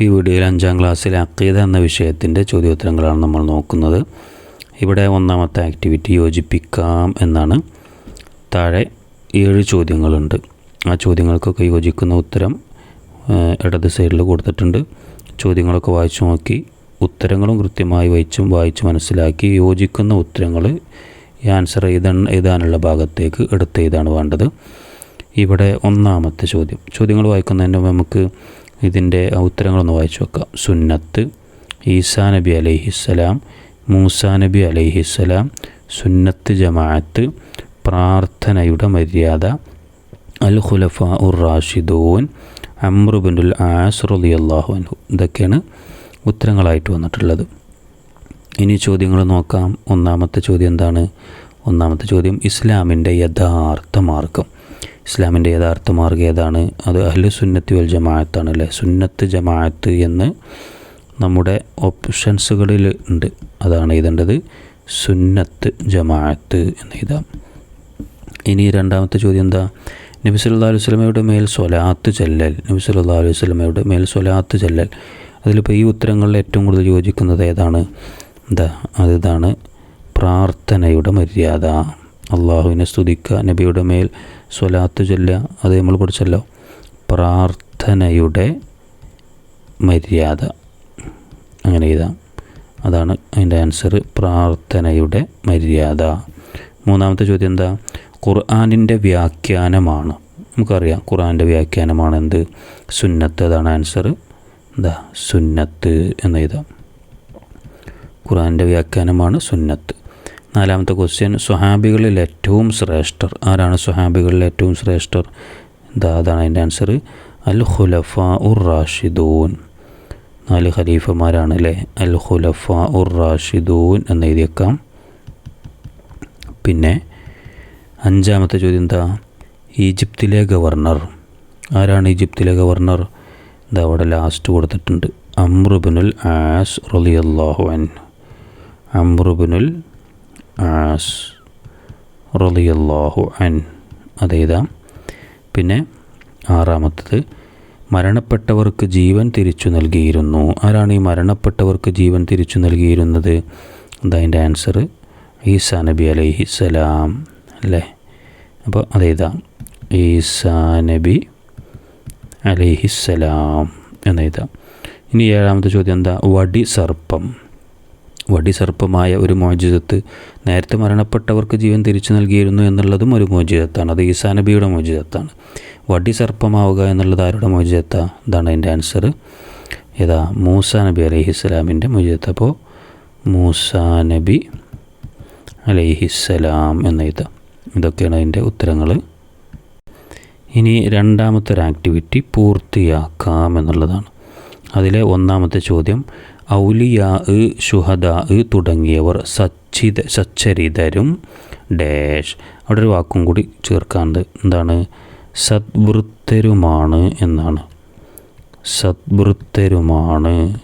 ഈ വീഡിയോയിൽ അഞ്ചാം ക്ലാസ്സിലെ അക്കീത എന്ന വിഷയത്തിന്റെ ചോദ്യോത്തരങ്ങളാണ് നമ്മൾ നോക്കുന്നത്. ഇവിടെ ഒന്നാമത്തെ ആക്ടിവിറ്റി യോജിപ്പിക്കാം എന്നാണ്. താഴെ ഏഴ് ചോദ്യങ്ങളുണ്ട്. ആ ചോദ്യങ്ങൾക്കൊക്കെ യോജിക്കുന്ന ഉത്തരം ഇടത് സൈഡിൽ കൊടുത്തിട്ടുണ്ട്. ചോദ്യങ്ങളൊക്കെ വായിച്ചു നോക്കി ഉത്തരങ്ങളും കൃത്യമായി വായിച്ചും വായിച്ച് മനസ്സിലാക്കി യോജിക്കുന്ന ഉത്തരങ്ങൾ ഈ ആൻസർ എഴുതാൻ എഴുതാനുള്ള ഭാഗത്തേക്ക് എടുത്ത് എഴുതാണ് വേണ്ടത്. ഇവിടെ ഒന്നാമത്തെ ചോദ്യം. ചോദ്യങ്ങൾ വായിക്കുന്നതിന് നമുക്ക് ഇതിന്റെ ഉത്തരങ്ങളൊന്ന് വായിച്ചു വെക്കാം സുന്നത്ത് ഈസാ നബി അലൈഹിസ്സലാം മൂസാ നബി അലൈഹിസ്സലാം സുന്നത്ത് ജമാഅത്ത് പ്രാർത്ഥനയുടെ മര്യാദ അൽ ഖുലഫ ഉർ റാഷിദൂൻ അമ്രുബിനുൽ ആസ് അള്ളാഹു അൻഹു. ഇതൊക്കെയാണ് ഉത്തരങ്ങളായിട്ട് വന്നിട്ടുള്ളത്. ഇനി ചോദ്യങ്ങൾ നോക്കാം. ഒന്നാമത്തെ ചോദ്യം എന്താണ്? ഒന്നാമത്തെ ചോദ്യം ഇസ്ലാമിന്റെ യഥാർത്ഥ മാർഗം. ഇസ്ലാമിന്റെ യഥാർത്ഥ മാർഗം ഏതാണ്? അത് അഹ്ലു സുന്നത്ത് വൽ ജമാഅത്താണ് അല്ലേ? സുന്നത്ത് ജമാഅത്ത് എന്ന് നമ്മുടെ ഓപ്ഷൻസുകളിൽ ഉണ്ട്. അതാണ് എഴുതേണ്ടത്. സുന്നത്ത് ജമാഅത്ത് എന്ന് എഴുതാം. ഇനി രണ്ടാമത്തെ ചോദ്യം എന്താ? നബി സല്ലല്ലാഹു അലൈഹി വസല്ലമയുടെ മേൽ സ്വലാത്ത് ചെല്ലൽ. നബി സല്ലല്ലാഹു അലൈഹി വസല്ലമയുടെ മേൽ സ്വലാത്ത് ചെല്ലൽ. അതിലിപ്പോൾ ഈ ഉത്തരങ്ങളിൽ ഏറ്റവും കൂടുതൽ യോജിക്കുന്നത് ഏതാണ്? എന്താ? അതിതാണ് പ്രാർത്ഥനയുടെ മര്യാദ. അള്ളാഹുവിനെ സ്തുതിക്കുക നബിയുടെ മേൽ സ്വലാത്ത് ചൊല്ലുക അത് നമ്മൾ പഠിച്ചല്ലോ. പ്രാർത്ഥനയുടെ മര്യാദ. അങ്ങനെ എഴുതാം. അതാണ് അതിന്റെ ആൻസർ പ്രാർത്ഥനയുടെ മര്യാദ. മൂന്നാമത്തെ ചോദ്യം എന്താ? ഖുർആാനിന്റെ വ്യാഖ്യാനമാണ്. നമുക്കറിയാം ഖുർആാനിന്റെ വ്യാഖ്യാനമാണ് എന്ത്? സുന്നത്ത് അതാണ് ആൻസർ എന്താ? സുന്നത്ത് എന്ന് എഴുതാം. ഖുർആാനിന്റെ വ്യാഖ്യാനമാണ് സുന്നത്ത്. നാലാമത്തെ ക്വസ്റ്റ്യൻ സ്വഹാബികളിൽ ഏറ്റവും ശ്രേഷ്ഠർ. ആരാണ് സ്വഹാബികളിൽ ഏറ്റവും ശ്രേഷ്ഠർ? എന്താ അതാണ് അതിന്റെ ആൻസർ അൽ ഖുലഫ ഉർ റാഷിദൂൻ. നാല് ഖലീഫമാരാണ് അല്ലേ? അൽ ഖുലഫ ഉർ റാഷിദൂൻ എന്ന് എഴുതിയേക്കാം. പിന്നെ അഞ്ചാമത്തെ ചോദ്യം എന്താ? ഈജിപ്തിലെ ഗവർണർ. ആരാണ് ഈജിപ്തിലെ ഗവർണർ? ഇത് അവിടെ ലാസ്റ്റ് കൊടുത്തിട്ടുണ്ട്. അമ്രുബിനുൽ ആസ് റലിയല്ലാഹുൻ അമ്രുബിനുൽ ആസ് റലിയല്ലാഹു അൻ. അതേതാ? പിന്നെ ആറാമത്തത് മരണപ്പെട്ടവർക്ക് ജീവൻ തിരിച്ചു നൽകിയിരുന്നു. ആരാണ് ഈ മരണപ്പെട്ടവർക്ക് ജീവൻ തിരിച്ചു നൽകിയിരുന്നത്? എന്താ അതിന്റെ ആൻസർ ഈസാ നബി അലൈഹി അലൈഹിസ്സലാം അല്ലേ? അപ്പോൾ അതേതാ? ഈസാ നബി അലൈഹിസ്സലാം എന്നെഴുതാം ഇനി ഏഴാമത്തെ ചോദ്യം എന്താ? വടി സർപ്പം. വടി സർപ്പമായ ഒരു മോചിതത്ത് നേരത്തെ മരണപ്പെട്ടവർക്ക് ജീവൻ തിരിച്ചു നൽകിയിരുന്നു എന്നുള്ളതും ഒരു മോചിതത്താണ്. അത് ഈസാ നബിയുടെ മോചിതത്താണ്. വടി സർപ്പമാവുക എന്നുള്ളത് ആരുടെ മോചിതത്ത? ഇതാണ് അതിന്റെ ആൻസർ ഏതാ മൂസ നബി അലൈഹിസ്സലാമിന്റെ മോചിതത്ത്. അപ്പോൾ മൂസ നബി അലൈഹിസ്സലാം എന്നെഴുതാം ഇതൊക്കെയാണ് അതിന്റെ ഉത്തരങ്ങൾ. ഇനി രണ്ടാമത്തെ ഒരു ആക്ടിവിറ്റി പൂർത്തിയാക്കാം എന്നുള്ളതാണ്. അതിലെ ഒന്നാമത്തെ ചോദ്യം ഔലിയാ ഷുഹദാ തുടങ്ങിയവർ സച്ചിത സച്ചരിതരും ഡാഷ്. അവിടെ ഒരു വാക്കും കൂടി ചേർക്കാണ്ട് എന്താണ്? സദ്വൃത്തരുമാണ് എന്നാണ്. സദ്വൃത്തരുമാണ്.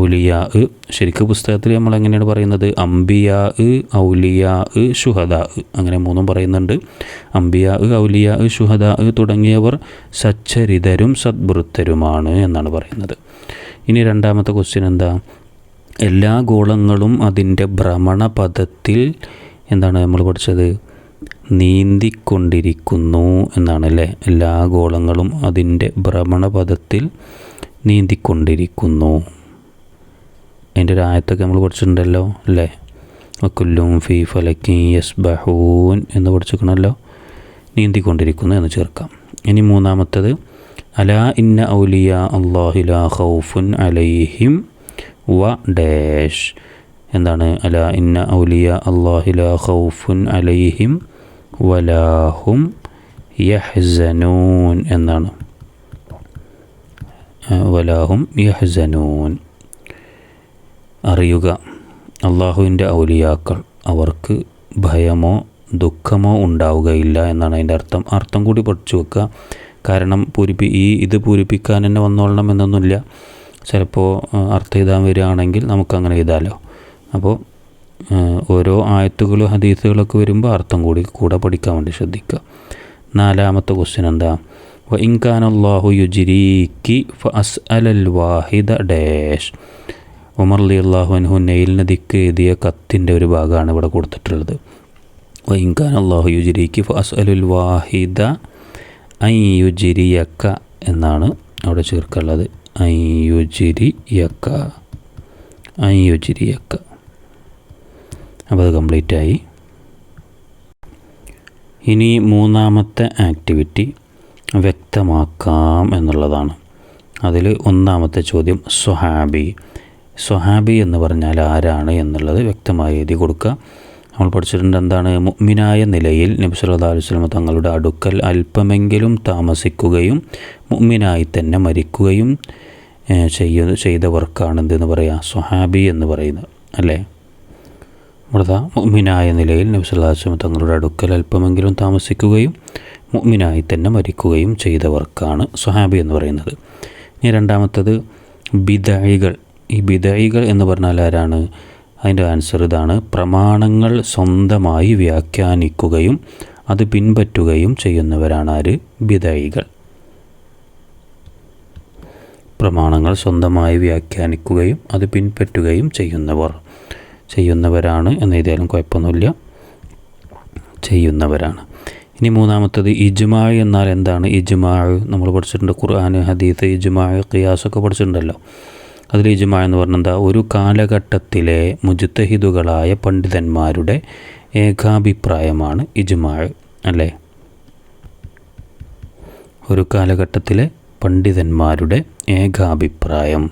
ഔലിയാ ശരിക്കും പുസ്തകത്തിൽ നമ്മൾ എങ്ങനെയാണ് പറയുന്നത്? അംബിയാ ഔലിയാ ഷുഹദാ അങ്ങനെ മൂന്നും പറയുന്നുണ്ട്. അംബിയാ ഔലിയാ ഷുഹദാ തുടങ്ങിയവർ സച്ചരിതരും സദ്വൃത്തരുമാണ് എന്നാണ് പറയുന്നത്. ഇനി രണ്ടാമത്തെ ക്വസ്റ്റ്യൻ എന്താ? എല്ലാ ഗോളങ്ങളും അതിന്റെ ഭ്രമണപഥത്തിൽ എന്താണ് നമ്മൾ പഠിച്ചത്? നീന്തിക്കൊണ്ടിരിക്കുന്നു എന്നാണ് അല്ലേ? എല്ലാ ഗോളങ്ങളും അതിന്റെ ഭ്രമണപഥത്തിൽ നീന്തിക്കൊണ്ടിരിക്കുന്നു. അതിന്റെ ഒരു ആയത്തൊക്കെ നമ്മൾ പഠിച്ചിട്ടുണ്ടല്ലോ അല്ലേ? അക്കുല്ലും ഫി ഫലക്കി യസ് ബഹൂൻ എന്ന് പഠിച്ചിരിക്കണമല്ലോ നീന്തിക്കൊണ്ടിരിക്കുന്നു എന്ന് ചേർക്കാം. ഇനി മൂന്നാമത്തത് അല ഇന്ന ഔലിയ അള്ളാഹില ഹൗഫുൻ അലൈഹിം വ ഡാഷ് എന്താണ്? അല ഇന്ന ഔലിയ അള്ളാഹില ഹൗഫുൻ അലൈഹിം വലാഹും യഹ്സനൂൻ. എന്നാണ് വലാഹും യഹ്സനൂൻ. അറിയുക. അള്ളാഹുവിന്റെ ഔലിയാക്കൾ അവർക്ക് ഭയമോ ദുഃഖമോ ഉണ്ടാവുകയില്ല എന്നാണ് അതിന്റെ അർത്ഥം. അർത്ഥം കൂടി പഠിച്ചു വെക്കുക. കാരണം പൂരിപ്പി ഈ ഇത് പൂരിപ്പിക്കാൻ തന്നെ വന്നോളണം എന്നൊന്നുമില്ല. ചിലപ്പോൾ അർത്ഥം എഴുതാൻ വരികയാണെങ്കിൽ നമുക്കങ്ങനെ എഴുതാമല്ലോ അപ്പോൾ ഓരോ ആയത്തുകളും ഹദീസുകളൊക്കെ വരുമ്പോൾ അർത്ഥം കൂടി കൂടെ പഠിക്കാൻ വേണ്ടി ശ്രദ്ധിക്കുക. നാലാമത്തെ ക്വസ്റ്റ്യൻ എന്താ? ഇൻകാൻ അള്ളാഹു യുജിരീക്കി ഫ അസ് അലൽ വാഹിദ ഡാഷ്. ഉമർ അലി അള്ളാഹു അൻഹു നെയിൽ നദിക്ക് എഴുതിയ കത്തിന്റെ ഒരു ഭാഗമാണ് ഇവിടെ കൊടുത്തിട്ടുള്ളത്. വൈൻകാൻ അള്ളാഹു യുജിരിക്ക് ഫസ്അലുൽ അലുൽ വാഹിദ ഐ യുജിരിയക്ക എന്നാണ് അവിടെ ചേർക്കുള്ളത് ഐ യുജിരിയക്ക ഐ യുജിരിയക്ക അപ്പോൾ അത് കംപ്ലീറ്റ് ആയി. ഇനി മൂന്നാമത്തെ ആക്ടിവിറ്റി വ്യക്തമാക്കാം എന്നുള്ളതാണ്. അതിൽ ഒന്നാമത്തെ ചോദ്യം സ്വഹാബി സ്വഹാബി എന്ന് പറഞ്ഞാൽ ആരാണ് എന്നുള്ളത് വ്യക്തമായി എഴുതി കൊടുക്കുക. നമ്മൾ പഠിച്ചിട്ടുണ്ട് എന്താണ്? മുഅ്മിനായ നിലയിൽ നബി സല്ലല്ലാഹു അലൈഹി തങ്ങളുടെ അടുക്കൽ അല്പമെങ്കിലും താമസിക്കുകയും മുഗ്മിനായി തന്നെ മരിക്കുകയും ചെയ്യ ചെയ്തവർക്കാണ് എന്തെന്ന് പറയുക സ്വഹാബി എന്ന് പറയുന്നത്. അല്ലേ? ഇവിടെ മുഅ്മിനായ നിലയിൽ നബി സല്ലല്ലാഹു അലൈഹി തങ്ങളുടെ അടുക്കൽ അല്പമെങ്കിലും താമസിക്കുകയും മുഗ്മിനായി തന്നെ മരിക്കുകയും ചെയ്തവർക്കാണ് സ്വഹാബി എന്ന് പറയുന്നത്. ഇനി രണ്ടാമത്തത് ബിദായികൾ ഈ ബിദായികൾ എന്ന് പറഞ്ഞാൽ ആരാണ്? അതിന്റെ ആൻസർ ഇതാണ്. പ്രമാണങ്ങൾ സ്വന്തമായി വ്യാഖ്യാനിക്കുകയും അത് പിൻപറ്റുകയും ചെയ്യുന്നവരാണ് ആര്? ബിദായികൾ പ്രമാണങ്ങൾ സ്വന്തമായി വ്യാഖ്യാനിക്കുകയും അത് പിൻപറ്റുകയും ചെയ്യുന്നവർ. ചെയ്യുന്നവരാണ് എന്ന് എഴുതിയാലും കുഴപ്പമൊന്നുമില്ല. ചെയ്യുന്നവരാണ്. ഇനി മൂന്നാമത്തത് ഇജ്മാ എന്നാൽ എന്താണ് ഇജ്മാ? നമ്മൾ പഠിച്ചിട്ടുണ്ട് ഖുർആൻ ഹദീത്ത് ഇജ്മാ ഖിയാസൊക്കെ പഠിച്ചിട്ടുണ്ടല്ലോ. അതിൽ ഇജുമ എന്ന് പറഞ്ഞാൽ എന്താ ഒരു കാലഘട്ടത്തിലെ മുജുത്തഹിദുകളായ പണ്ഡിതന്മാരുടെ ഏകാഭിപ്രായമാണ് ഇജുമാ അല്ലേ? ഒരു കാലഘട്ടത്തിലെ പണ്ഡിതന്മാരുടെ ഏകാഭിപ്രായം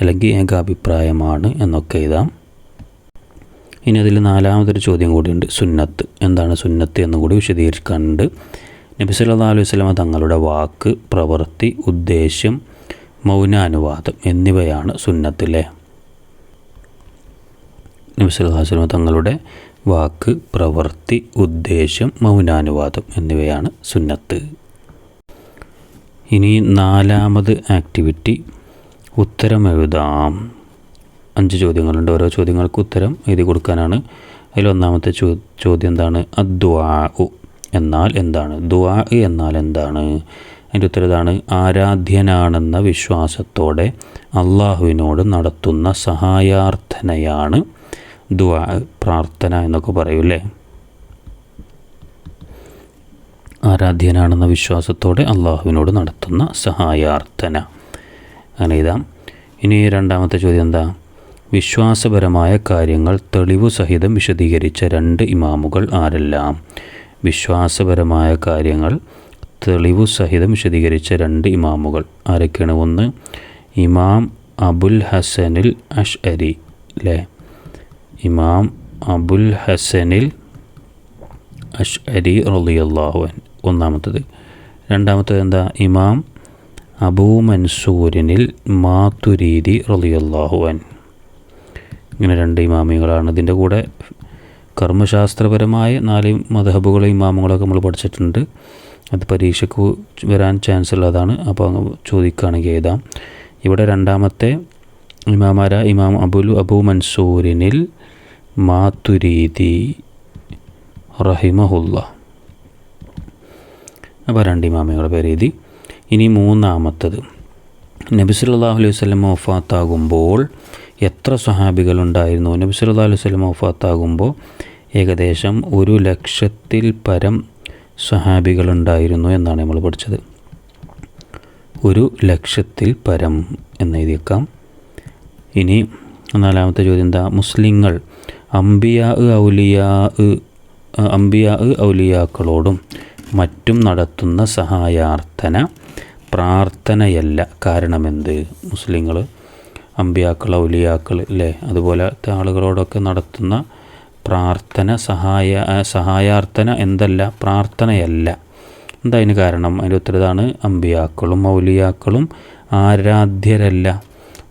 അല്ലെങ്കിൽ ഏകാഭിപ്രായമാണ് എന്നൊക്കെ എഴുതാം. ഇനി അതിൽ നാലാമതൊരു ചോദ്യം കൂടിയുണ്ട്. സുന്നത്ത്. എന്താണ് സുന്നത്ത് എന്ന് കൂടി വിശദീകരിക്കാനുണ്ട്. നബി സല്ലല്ലാഹു അലൈഹി വസല്ലമ തങ്ങളുടെ വാക്ക് പ്രവൃത്തി ഉദ്ദേശ്യം മൗനാനുവാദം എന്നിവയാണ് സുന്നത്തിലെ. നബിസ്വല്ലാസ്ലമ തങ്ങളുടെ വാക്ക് പ്രവൃത്തി ഉദ്ദേശം മൗനാനുവാദം എന്നിവയാണ് സുന്നത്ത്. ഇനി നാലാമത് ആക്ടിവിറ്റി ഉത്തരം എഴുതാം. അഞ്ച് ചോദ്യങ്ങളുണ്ട്. ഓരോ ചോദ്യങ്ങൾക്ക് ഉത്തരം എഴുതി കൊടുക്കാനാണ്. അതിലൊന്നാമത്തെ ചോ ചോദ്യം എന്താണ്? അദ്വാ എന്നാൽ എന്താണ്? ദ്വാ എന്നാൽ എന്താണ്? അതിന്റെ ഉത്തരതാണ് ആരാധ്യനാണെന്ന വിശ്വാസത്തോടെ അള്ളാഹുവിനോട് നടത്തുന്ന സഹായാർത്ഥനയാണ് ദ്വാ പ്രാർത്ഥന എന്നൊക്കെ പറയൂലേ ആരാധ്യനാണെന്ന വിശ്വാസത്തോടെ അള്ളാഹുവിനോട് നടത്തുന്ന സഹായാർത്ഥന അങ്ങനെ ഇതാം ഇനി രണ്ടാമത്തെ ചോദ്യം എന്താ? വിശ്വാസപരമായ കാര്യങ്ങൾ തെളിവു സഹിതം വിശദീകരിച്ച രണ്ട് ഇമാമുകൾ ആരെല്ലാം? വിശ്വാസപരമായ കാര്യങ്ങൾ തെളിവു സഹിതം വിശദീകരിച്ച രണ്ട് ഇമാമുകൾ. ആരൊക്കെയാണ് ഒന്ന്? ഇമാം അബുൽ ഹസനിൽ അഷ് അരി അല്ലേ ഇമാം അബുൽ ഹസനിൽ അഷ് അരി റലിയല്ലാഹുൻ ഒന്നാമത്തത്. രണ്ടാമത്തത് എന്താ? ഇമാം അബൂ മൻസൂരിനിൽ മാത്തുരീതി റലിയല്ലാഹുവൻ ഇങ്ങനെ രണ്ട് ഇമാമികളാണ് ഇതിന്റെ കൂടെ. കർമ്മശാസ്ത്രപരമായ നാല് മതഹബുകളെ ഇമാമുകളൊക്കെ നമ്മൾ പഠിച്ചിട്ടുണ്ട്. അത് പരീക്ഷയ്ക്ക് വരാൻ ചാൻസ് ഉള്ളതാണ്. അപ്പോൾ അങ്ങ് ചോദിക്കുകയാണെങ്കിൽ എഴുതാം ഇവിടെ രണ്ടാമത്തെ ഇമാമാര ഇമാം അബുൽ അബു മൻസൂരിനിൽ മാതുരീതി റഹിമഹുല്ല. അപ്പോൾ രണ്ട് ഇമാമയുടെ പേര് എഴുതി. ഇനി മൂന്നാമത്തത്. നബി സല്ലല്ലാഹു അലൈഹി വസല്ലം വഫാത്താകുമ്പോൾ എത്ര സഹാബികളുണ്ടായിരുന്നു? നബി സല്ലല്ലാഹു അലൈഹി വസല്ലം വഫാത്താകുമ്പോൾ ഏകദേശം ഒരു ലക്ഷത്തിൽ പരം സ്വഹാബികളുണ്ടായിരുന്നു എന്നാണ് നമ്മൾ പഠിച്ചത്. ഒരു ലക്ഷത്തിൽ പരം എന്ന് എഴുതിയേക്കാം. ഇനി നാലാമത്തെ ചോദ്യം എന്താ? മുസ്ലിങ്ങൾ അംബിയാ ഔലിയാ അംബിയാ ഔലിയാക്കളോടും മറ്റും നടത്തുന്ന സഹായാർത്ഥന പ്രാർത്ഥനയല്ല. കാരണമെന്ത്? മുസ്ലിങ്ങൾ അമ്പിയാക്കൾ ഔലിയാക്കൾ അല്ലേ അതുപോലത്തെ ആളുകളോടൊക്കെ നടത്തുന്ന പ്രാർത്ഥന സഹായ സഹായാർത്ഥന എന്തല്ല? പ്രാർത്ഥനയല്ല. എന്താ അതിന് കാരണം? അതിന്റെ ഉത്തരതാണ് അമ്പിയാക്കളും മൗലിയാക്കളും ആരാധ്യരല്ല.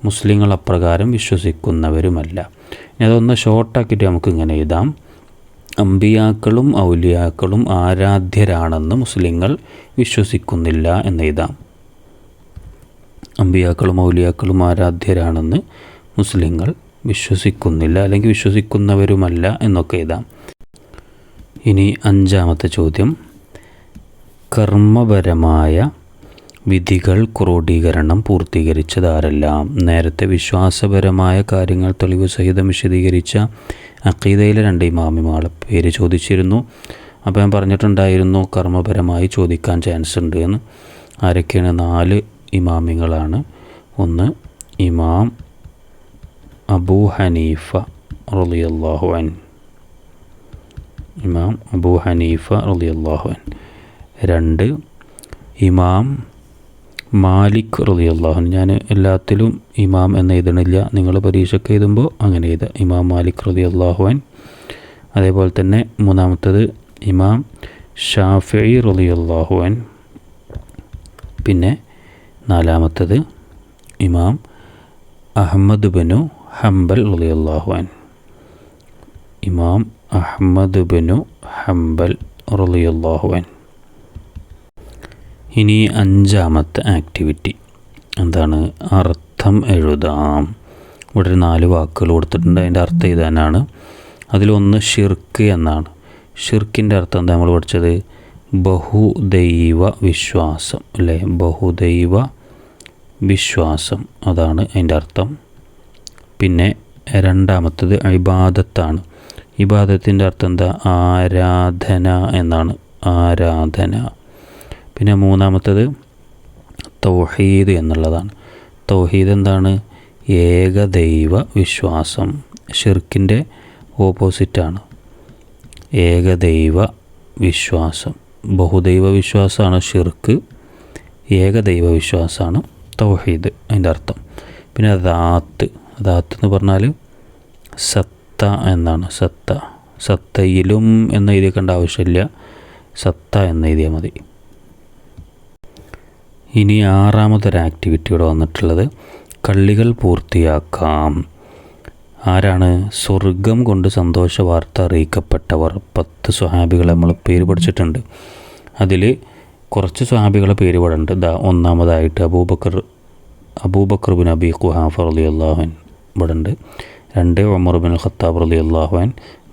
മുസ്ലിങ്ങൾ അപ്രകാരം വിശ്വസിക്കുന്നവരുമല്ല. ഇനി അതൊന്ന് ഷോർട്ടാക്കിയിട്ട് നമുക്ക് ഇങ്ങനെ എഴുതാം. അമ്പിയാക്കളും ഔലിയാക്കളും ആരാധ്യരാണെന്ന് മുസ്ലിങ്ങൾ വിശ്വസിക്കുന്നില്ല എന്ന് എഴുതാം. അമ്പിയാക്കളും ഔലിയാക്കളും ആരാധ്യരാണെന്ന് മുസ്ലിങ്ങൾ വിശ്വസിക്കുന്നില്ല അല്ലെങ്കിൽ വിശ്വസിക്കുന്നവരുമല്ല എന്നൊക്കെ എഴുതാം. ഇനി അഞ്ചാമത്തെ ചോദ്യം. കർമ്മപരമായ വിധികൾ ക്രോഡീകരണം പൂർത്തീകരിച്ചതാരെല്ലാം? നേരത്തെ വിശ്വാസപരമായ കാര്യങ്ങൾ തെളിവ് സഹിതം വിശദീകരിച്ച അക്കീതയിലെ രണ്ട് ഇമാമിമാളെ പേര് ചോദിച്ചിരുന്നു. അപ്പോൾ ഞാൻ പറഞ്ഞിട്ടുണ്ടായിരുന്നു കർമ്മപരമായി ചോദിക്കാൻ ചാൻസ് ഉണ്ട് എന്ന്. ആരൊക്കെയാണ്? നാല് ഇമാമിങ്ങളാണ് ഒന്ന് ഇമാം അബൂ ഹനീഫ റളിയല്ലാഹു അൻ ഇമാം അബൂ ഹനീഫ റളിയല്ലാഹു അൻ രണ്ട് ഇമാം മാലിക് റളിയല്ലാഹു അൻ ഞാൻ എല്ലാത്തിലും ഇമാം എന്ന് എഴുതണില്ല. നിങ്ങൾ പരീക്ഷയ്ക്ക് എഴുതുമ്പോൾ അങ്ങനെ എഴുതുക. ഇമാം മാലിക് റളിയല്ലാഹു അൻ അതേപോലെ തന്നെ മൂന്നാമത്തത് ഇമാം ഷാഫി റളിയല്ലാഹു അൻ പിന്നെ നാലാമത്തത് ഇമാം അഹമ്മദ് ബനു ഹംബൽ റളിയല്ലാഹു അൻ ഇമാം അഹമ്മദ് ബനു ഹംബൽ റളിയല്ലാഹു അൻ ഇനി അഞ്ചാമത്തെ ആക്ടിവിറ്റി. എന്താണ്? അർത്ഥം എഴുതാം. ഇവിടെ ഒരു നാല് വാക്കുകൾ കൊടുത്തിട്ടുണ്ട്. അതിന്റെ അർത്ഥം എഴുതാനാണ് അതിലൊന്ന് ഷിർക്ക് എന്നാണ്. ഷിർക്കിന്റെ അർത്ഥം എന്താ നമ്മൾ പഠിച്ചത്? ബഹുദൈവ വിശ്വാസം. അല്ലേ? ബഹുദൈവ വിശ്വാസം. അതാണ് അതിന്റെ അർത്ഥം. പിന്നെ രണ്ടാമത്തത് ഇബാദത്താണ് ഇബാദത്തിന്റെ അർത്ഥം എന്താ? ആരാധന എന്നാണ്. ആരാധന. പിന്നെ മൂന്നാമത്തത് തൗഹീദ് എന്നുള്ളതാണ്. തൗഹീദ് എന്താണ്? ഏകദൈവ വിശ്വാസം. ഷിർക്കിന്റെ ഓപ്പോസിറ്റാണ്. ഏകദൈവ വിശ്വാസം. ബഹുദൈവ വിശ്വാസമാണ് ഷിർക്ക്. ഏകദൈവ വിശ്വാസമാണ് തൗഹീദ്. അതിന്റെ അർത്ഥം. പിന്നെ ദാത്ത്. ദാത്ത് എന്ന് പറഞ്ഞാൽ സത്ത എന്നാണ്. സത്ത. സത്തയിലും എന്ന് എഴുതിയേക്കേണ്ട ആവശ്യമില്ല. സത്ത എന്ന് എഴുതിയാൽ മതി. ഇനി ആറാമതൊരു ആക്ടിവിറ്റി ഇവിടെ വന്നിട്ടുള്ളത് കള്ളികൾ പൂർത്തിയാക്കാം. ആരാണ്? സ്വർഗം കൊണ്ട് സന്തോഷ വാർത്ത അറിയിക്കപ്പെട്ടവർ. പത്ത് സ്വഹാബികളെ നമ്മൾ പേര് പഠിച്ചിട്ടുണ്ട്. അതിൽ കുറച്ച് സ്വഹാബികളെ പേര് പഠിട്ടുണ്ട് ദാ ഒന്നാമതായിട്ട് Abu Bakr Abu Bakr bin Abi Quhafa Ali അള്ളാഹുൻ ഇവിടെ ഉണ്ട് രണ്ട് ഒമർ ബിൻ ഖത്താബ് അലി അള്ളാഹുവാൻ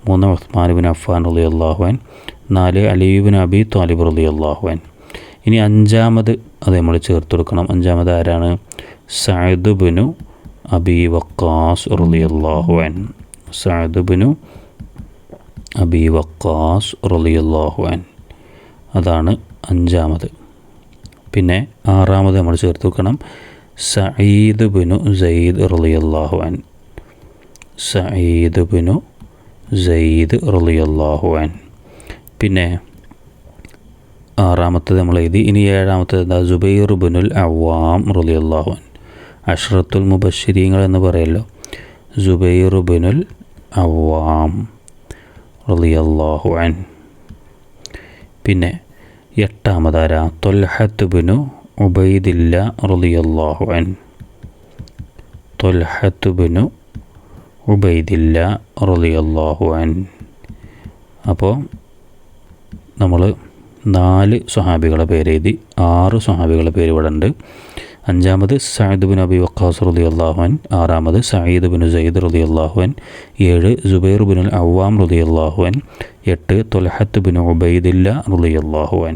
മൂന്ന് ഉസ്മാൻ ബിൻ അഫ്ഫാൻ അലി അള്ളാഹുവാൻ നാല് അലീബിൻ അബി താലിബ് അലി അള്ളാഹുവാൻ ഇനി അഞ്ചാമത് അത് നമ്മൾ ചേർത്ത് കൊടുക്കണം. അഞ്ചാമത് ആരാണ്? സഅദ് ബിനു അബി വക്കാസ് റലി അൻ സഅദ് ബിനു അബി വക്കാസ് റലി അൻ അതാണ് അഞ്ചാമത്. പിന്നെ ആറാമത് നമ്മൾ ചേർത്ത് വെക്കണം സഈദ് ബിനു സയ്യിദ് റളിയല്ലാഹു അൻ സഈദ് ബിനു സയ്യിദ് റളിയല്ലാഹു അൻ പിന്നെ ആറാമത്തത് നമ്മൾ എഴുതി. ഇനി ഏഴാമത്തത് എന്താ? ജുബൈർ ബിനുൽ അവാം റളിയല്ലാഹു അൻ അഷ്റത്തുൽ മുബശ്ശിരീങ്ങൾ എന്ന് പറയല്ലോ. ജുബൈർ ബിനുൽ അവാം റളിയല്ലാഹു അൻ പിന്നെ എട്ടാമതാര? തൊൽഹത്ത് ബിനു ഉബൈദില്ല റളിയല്ലാഹു അൻ തൊൽഹത്ത് ബിനു ഉബൈദില്ല റളിയല്ലാഹു അൻ അപ്പോൾ നമ്മൾ നാല് സ്വഹാബികളെ പേര് എഴുതി ആറ് സ്വഹാബികളെ പേര് ഇവിടെ ഉണ്ട്. അഞ്ചാമത് സയ്യിദ് ബിൻ അബി വക്കാസ് റലി അള്ളാഹുൻ ആറാമത് സയ്യിദ് ബിൻ സയ്യിദ് റലി അള്ളാഹുൻ ഏഴ് ജുബൈർ ബിൻ അവാം റലി അള്ളാഹുൻ എട്ട് തൊലഹത്ത് ബിൻ ഉബൈദില്ല റലി അള്ളാഹുൻ